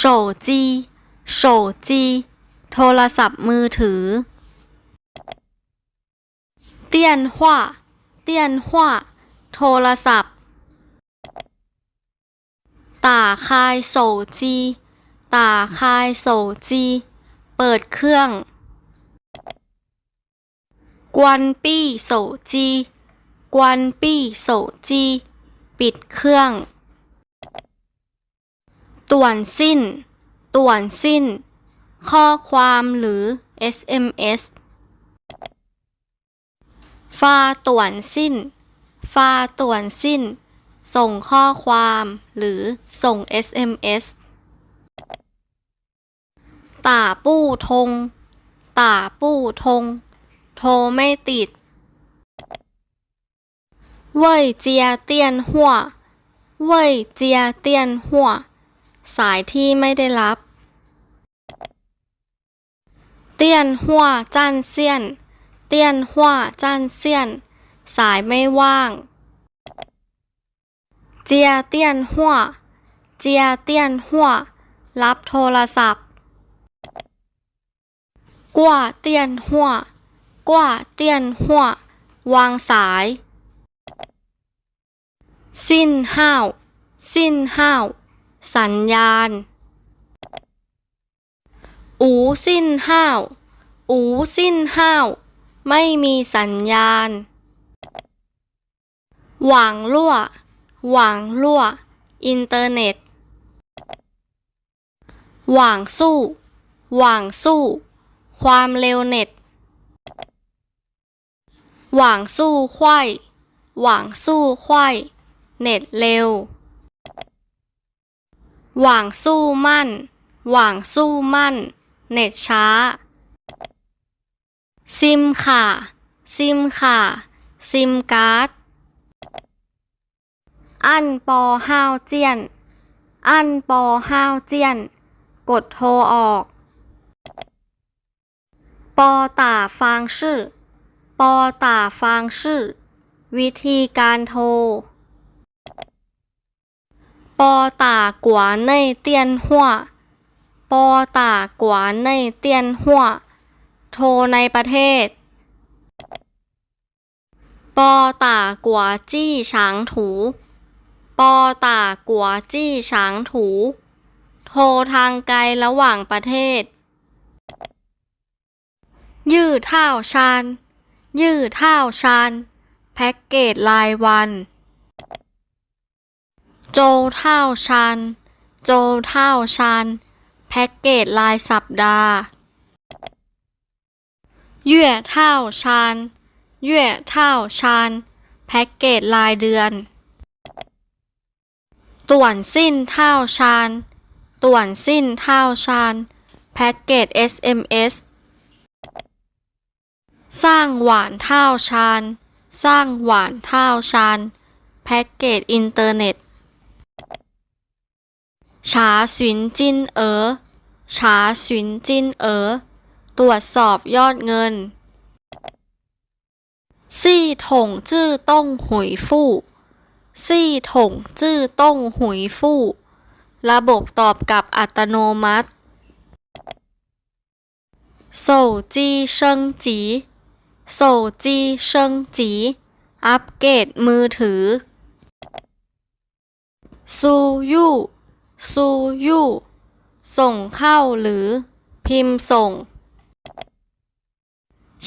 โฉจีโฉจี โทรศัพท์มือถือ เตียนหวเตียนหวโทรศัพท์ ตาคายโฉจี ตาคายโฉจี เปิดเครื่อง กวนปี้โฉจี กวนปี้โฉจี ปิดเครื่อง ต่วนสิ้น ต่วนสิ้น ข้อความหรือ SMS ฟาต่วนสิ้น ฟาต่วนสิ้น ส่งข้อความหรือส่ง SMS ต่าปู้ทงต่าปู้ทง โทรไม่ติด เว่ยเจียเตียนหัว เว่ยเจียเตียนหัว สายที่ไม่ได้รับ เตี้ยนหัวจันเซียน เตี้ยนหัวจันเซียน สายไม่ว่าง เจียเตี้ยนหัว เจียเตี้ยนหัว รับโทรศัพท์กว่าเตี้ยนหัวกว่าเตี้ยนหัว วางสาย สิ้นห้าว สิ้นห้าว สัญญาณ อูสิ้นห้าว อูสิ้นห้าว ไม่มีสัญญาณ หว่างลั่ว หว่างลั่ว อินเทอร์เน็ต หว่างสู้ หว่างสู้ ความเร็วเน็ต หว่างสู้ควายหว่างสู้ควายเน็ตเร็ว หว่างสู้มั่น หว่างสู้มั่น เน็ตช้า ซิมค่ะ ซิมค่ะ ซิมการ์ด อันปอห้าวเจียน อันปอห้าวเจียน กดโทรออก ปอต่าฟางชื่อ ปอต่าฟางชื่อ วิธีการโทร ปอตากว่าในเตียนหัวปอตากว่าในเตียนหัวโทรในประเทศ ปอตากว่าจี้ฉางถู ปอตากว่าจี้ฉางถู โทรทางไกลระหว่างประเทศ ยืดเท่าชานยืดเท่าชานแพ็กเกจรายวัน โจเท่าชานโจเท่าชานแพ็กเกจรายสัปดาห์เย่เท่าชานเย่เท่าชานแพ็กเกจรายเดือน ต่วนสิ้นเท่าชานต่วนสิ้นเท่าชานแพ็กเกจ SMS สร้างหวานเท่าชานสร้างหวานเท่าชานแพ็กเกจอินเทอร์เน็ต ฉาสินจินเออฉาสินจินเออตรวจสอบยอดเงินซี่ถงจื้อต้องหุยฟู่ซี่ถงจื้อต้องหุยฟู่ระบบตอบกลับอัตโนมัติโซจีเชิงจีโซจีเชิงจีอัปเกรดมือถือซูยู่ ซูยู่ ส่งเข้าหรือ พิมพ์ส่ง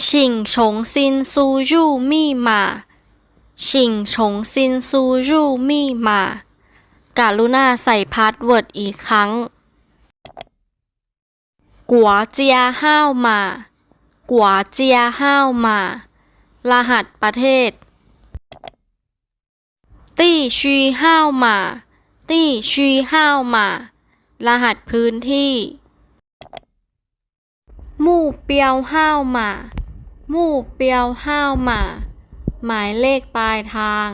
ชิงชงซินซูยู่มี่มา ชิงชงซินซูยู่มี่มา การุณาใส่พาสเวิร์ดอีกครั้ง กัวเจียห้าวมา กัวเจียห้าวมา รหัสประเทศ ตี้ชีห้าวมา ตี้ชีห้าวหมารหัสพื้นที่มู่เปียวห้าวหมามู่เปียวห้าวหมาหมายเลขปลายทาง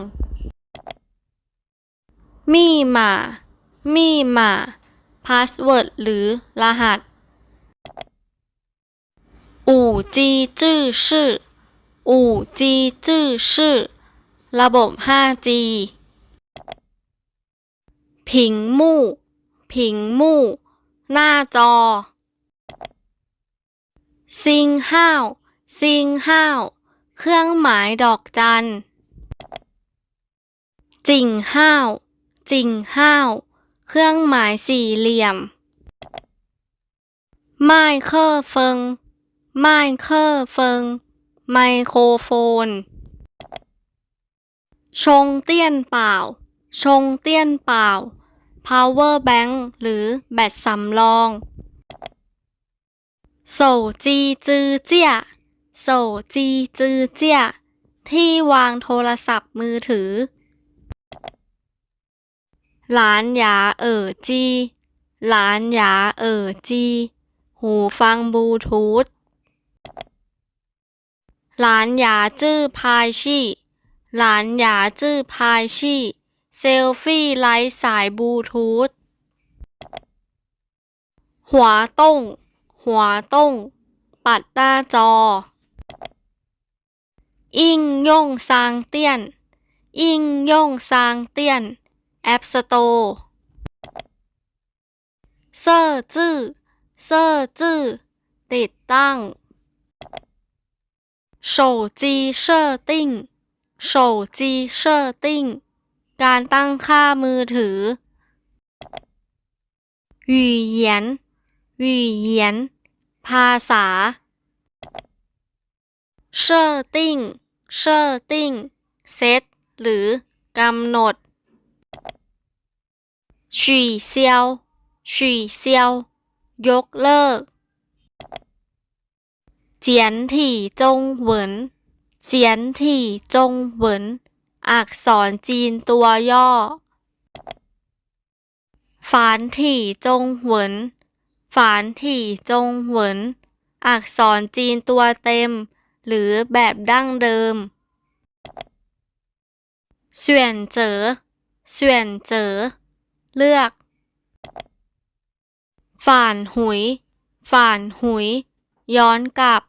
มี่หมามี่หมาพาสเวิร์ดหรือรหัส อู่จีจื้อชื่อ อู่จีจื้อชื่อ ระบบ 5G ผิงมู่ผิงมู่หน้าจอ ซิงห้าว ซิงห้าว เครื่องหมายดอกจัน จิ่งห้าว จิ่งห้าว เครื่องหมายสี่เหลี่ยม ไม้เคอเฟิง ไม้เคอเฟิง ไมโครโฟน ชงเตี้ยนเปล่า ชงเตี้ยนเปล่า power bank หรือแบตสำรองโสจีจือเจียโสจีจือเจียที่วางโทรศัพท์มือถือ หลานยาเอ๋อจีหลานยาเอ๋อจี หูฟังบลูทูธหลานยาจื้อพายชี่ หลานยาจื้อพายชี่ เซลฟี่ไร้สายบลูทูธ หัวต้ง หัวต้ง ปัดหน้าจอ อิงย่งซางเตี้ยน อิงย่งซางเตี้ยน แอปสโตร์เซอร์จื้อ เซอร์จื้อ ติดตั้ง手机设定手机设定 การตั้งค่ามือถือ语言语言ภาษา设定设定เซตหรือกำหนด取消取消ยกเลิก เจียนถี่จงเหวิน เจียนถี่จงเหวิน อักษรจีนตัวย่อ ฝานถี่จงหวน ฝานถี่จงหวนอักษรจีนตัวเต็ม หรือแบบดั้งเดิมเส่วนเจอเส่วนเจอเลือกฝานหุยฝานหุย ย้อนกลับ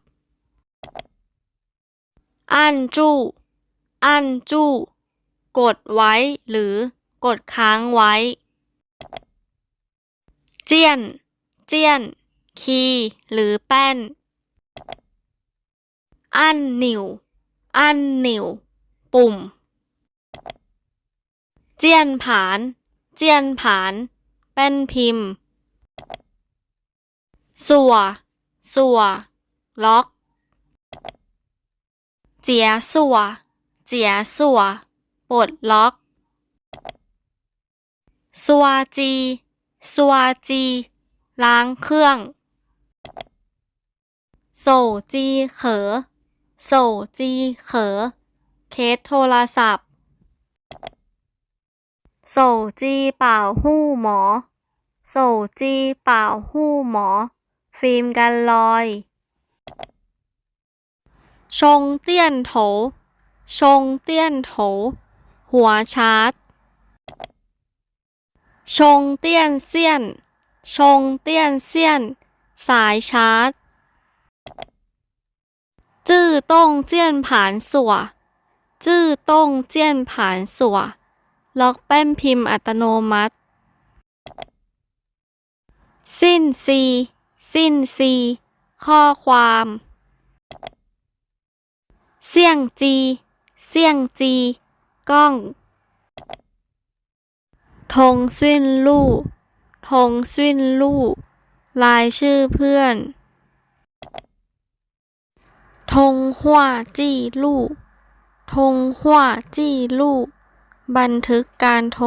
อั้นจู้ อั้นจู้ กดไว้ หรือ กดค้างไว้ เจียน เจียน คีย์หรือแป้น อั้นหนิว อั้นหนิว ปุ่ม เจียนผาน เจียนผาน แป้นพิมพ์ สัว สัว ล็อก เจียสัว เจียสัวปลดล็อกสัวจีสัวจี ล้างเครื่องโสจีเขอโสจีเขอ เคสโทรศัพท์โสจีเป่าหู้หมอโสจีเป่าหู้หมอ ฟิล์มกันรอย ชงเตี้ยนโถ ชงเตี้ยนโถ หัวชาร์จ ชงเตี้ยนเซียน ชงเตี้ยนเซียน สายชาร์จ จื้อต้งเจี้ยนผานสัว จื้อต้งเจี้ยนผานสัว ล็อกแป้นพิมพ์อัตโนมัติ สิ้นซี สิ้นซี ข้อความ เสี่ยงจี เสี่ยงจีกล้อง ทงซินลู่ทงซินลู่รายชื่อเพื่อน ทงหัวจี้ลู่ทงหัวจี้ลู่บันทึกการโทร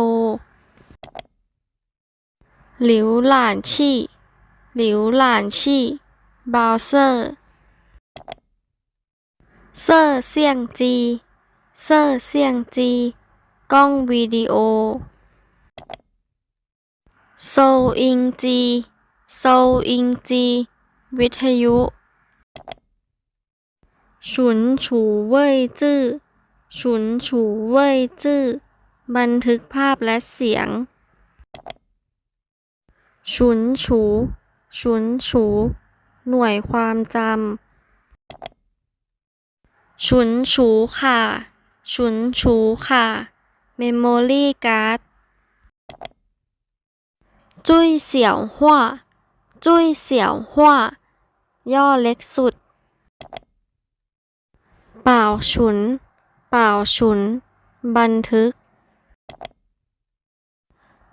หลิวหลานชี่ หลิวหลานชี่บราวเซอร์ เซอร์เสี่ยงจี เซอร์เสี่ยงจี กล้องวิดีโอ โซอิงจี โซอิงจี วิทยุ ฉุนฉูเว่ยจื้อ ฉุนฉูเว่ยจื้อ บันทึกภาพและเสียง ฉุนฉู ฉุนฉู หน่วยความจำ ฉุนฉูค่ะ ฉุนฉูค่ะ เมมโมรี่การ์ด จุ้ยเสี่ยวหัวจุ้ยเสี่ยวหัวย่อเล็กสุด เป่าฉุน เป่าฉุน บันทึก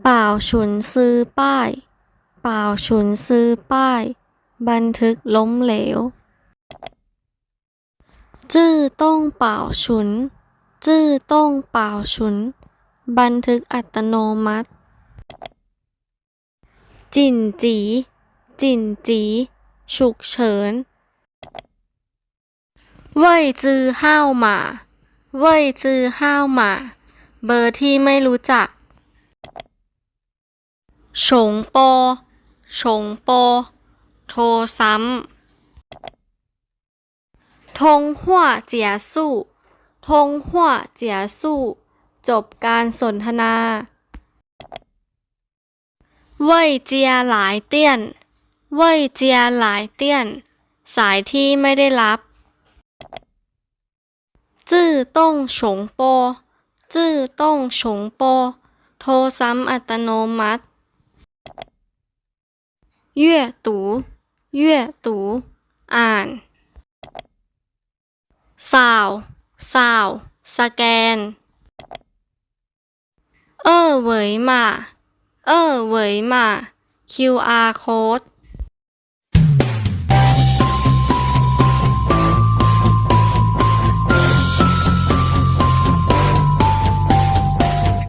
เป่าฉุนซื้อป้าย เป่าฉุนซื้อป้าย บันทึกล้มเหลว จื้อต้องเป่าฉุน จื้อต้องเป่าฉุน บันทึกอัตโนมัติ จินจี จินจี ฉุกเฉินเว่ยจื้อห้าวหมาเว่ยจื้อห้าวหมาเบอร์ที่ไม่รู้จักฉงโปฉงโป โทรซ้ำทงหัวเจียสู้ ฮงหัวเจียสู้ จบการสนทนาเว่ยเจียหลายเตี้ยนเว่ยเจียหลายเตี้ยน สายที่ไม่ได้รับ จื้อต้องฉงโป จื้อต้องฉงโป โทรซ้ำอัตโนมัติเย่ตูเอ่าน สาว สแกน เออเวยมา เออเวยมา QR code